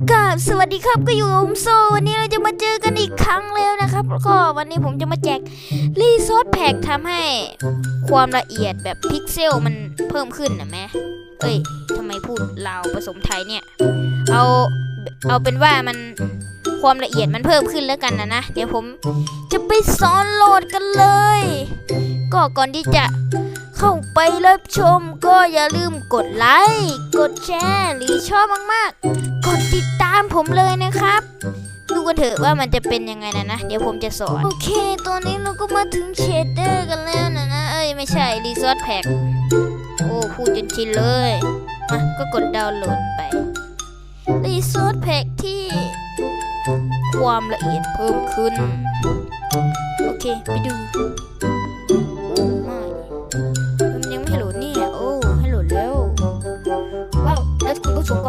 กราบสวัสดีครับก็อยู่กับผมโซวันนี้เราจะมาเจอกันอีกครั้งแล้วนะครับแล้วก็วันนี้ผมจะมาแจกรีซอสแพ็กทำให้ความละเอียดแบบพิกเซลมันเพิ่มขึ้นนะแม่เอ้ยทำไมพูดลาวผสมไทยเนี่ย เอาเอาเป็นว่ามันความละเอียดมันเพิ่มขึ้นแล้วกันนะนะ เดี๋ยวผมจะไปสอนโหลดกันเลย ก็ก่อนที่จะเข้าไปรับชมก็อย่าลืมกดไลค์ กดแชร์ หรือชอบมากๆ กดติดตามผมเลยนะครับดูกันเถอะว่ามันจะเป็นยังไงนะนะ เดี๋ยวผมจะสอน โอเค ตอนนี้เราก็มาถึงเชดเดอร์กันแล้วนะนะ เอ้ย ไม่ใช่ รีซอสแพ็กโอ้พูดจนชินเลย มาก็กดดาวน์โหลดไป รีซอสแพ็กที่ ความละเอียดเพิ่มขึ้น โอเค ไปดู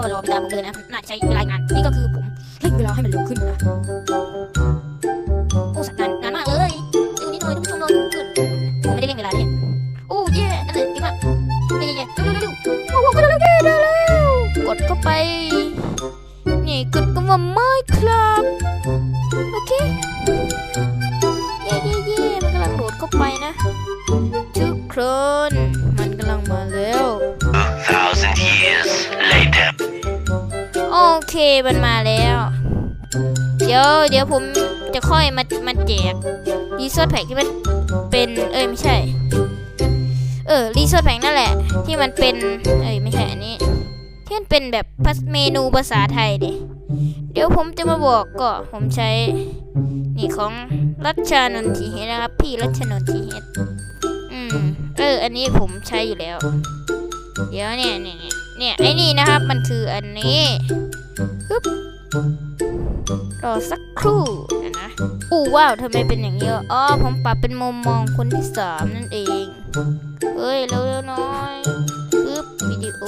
รอเวลาผมเลยนะน่าจะใช้เวลานานนี่ก็คือผมเร่งเวลาให้มันเร็วขึ้นนะโอ้สักนานนานมากเลยดูนิดหน่อยทุกผู้ชมรอขึ้นผมไม่ได้เร่งเวลาเนี่ยโอ้เย่นั่นเลยดีมากเย่เย่เร็วเร็วเร็วโอ้โหก็ได้แล้วได้แล้วกดเข้าไปนี่กดคำว่าไม่ครับโอเคเย่เย่เย่มันกำลังโหลดเข้าไปนะทุกคนมันกำลังมาแล้ว มันมาแล้ว เดี๋ยวเดี๋ยวผมจะค่อยมามาแจกรีโซอสแพ็กที่มันเป็น เอ้ยไม่ใช่ เออรีโซอสแพ็กนั่นแหละ ที่มันเป็น เอ้ยไม่ใช่อันนี้ ที่มันเป็นแบบพัสเมนูภาษาไทยดิเดี๋ยวผมจะมาบอกก็ผมใช้ นี่ของรัชานนทีเฮนะครับ พี่รัชานนทีเฮอืมเออ อันนี้ผมใช้อยู่แล้ว เดี๋ยวเนี่ยเนี่ยเนี่ยเนี่ยไอ้นี่นะครับ มันคืออันนี้ ฮึบรอสักครู่เดี๋ยวนะอู้ว้าวทำไมเป็นอย่างนี้วะอ๋อผมปรับเป็นมุมมองคนที่สามนั่นเองเฮ้ยเร็วๆหน้อยฮึบวิดีโอ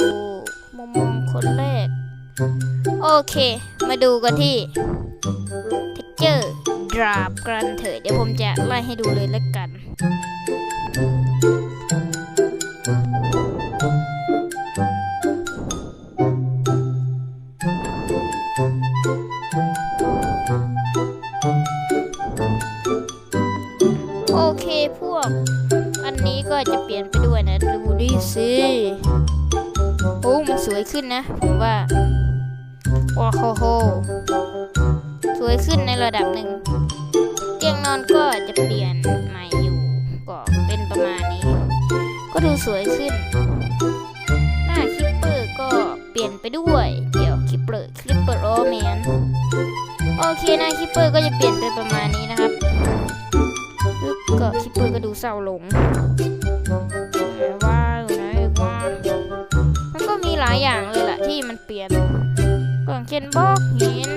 มุมมองคนแรก โอเค มาดูกันที่ texture ดราบกันเถอะเดี๋ยวผมจะไล่ให้ดูเลยแล้วกัน ก็จะเปลี่ยนไปด้วยนะดูดิสิโอ้มันสวยขึ้นนะ ผมว่าว้าโหโหสวยขึ้นในระดับหนึ่ง เตียงนอนก็จะเปลี่ยนใหม่อยู่ก็เป็นประมาณนี้ ก็ดูสวยขึ้น หน้าคิปเปอร์ก็เปลี่ยนไปด้วย เดี๋ยวคิปเปอร์คิปเปอร์โอแมนโอเคหน้าคิปเปอร์ก็จะเปลี่ยนไปประมาณนี้นะครับ ปึ๊บก็คิปเปอร์ก็ดูเศร้าลงว้าวไหนว้าวมันก็มีหลายอย่างเลยแหละที่มันเปลี่ยนก็อย่างเช่นบล็อกหิน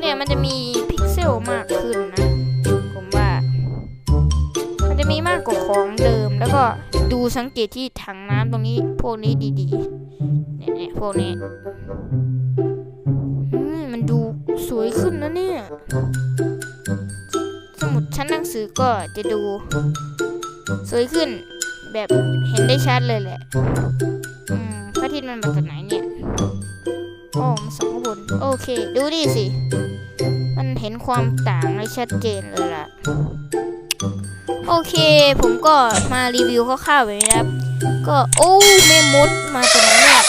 เนี่ยมันจะมีพิกเซลมากขึ้นนะ ผมว่า มันจะมีมากกว่าของเดิมแล้วก็ดูสังเกตที่ถังน้ำตรงนี้พวกนี้ดีๆเนี่ยพวกนี้มันดูสวยขึ้นนะเนี่ย งสือก็จะดู สวยขึ้นแบบเห็นได้ชัดเลยแหละพระอาทิตย์มันมาจากไหนเนี่ยโอ้มันสองบน โอเค ดูดิสิ มันเห็นความต่างได้ชัดเจนเลยล่ะ โอเค ผมก็มารีวิวคร่าวๆแบบนี้นะครับ ก็ โอ้แม่มดมาจากไหนเนี่ย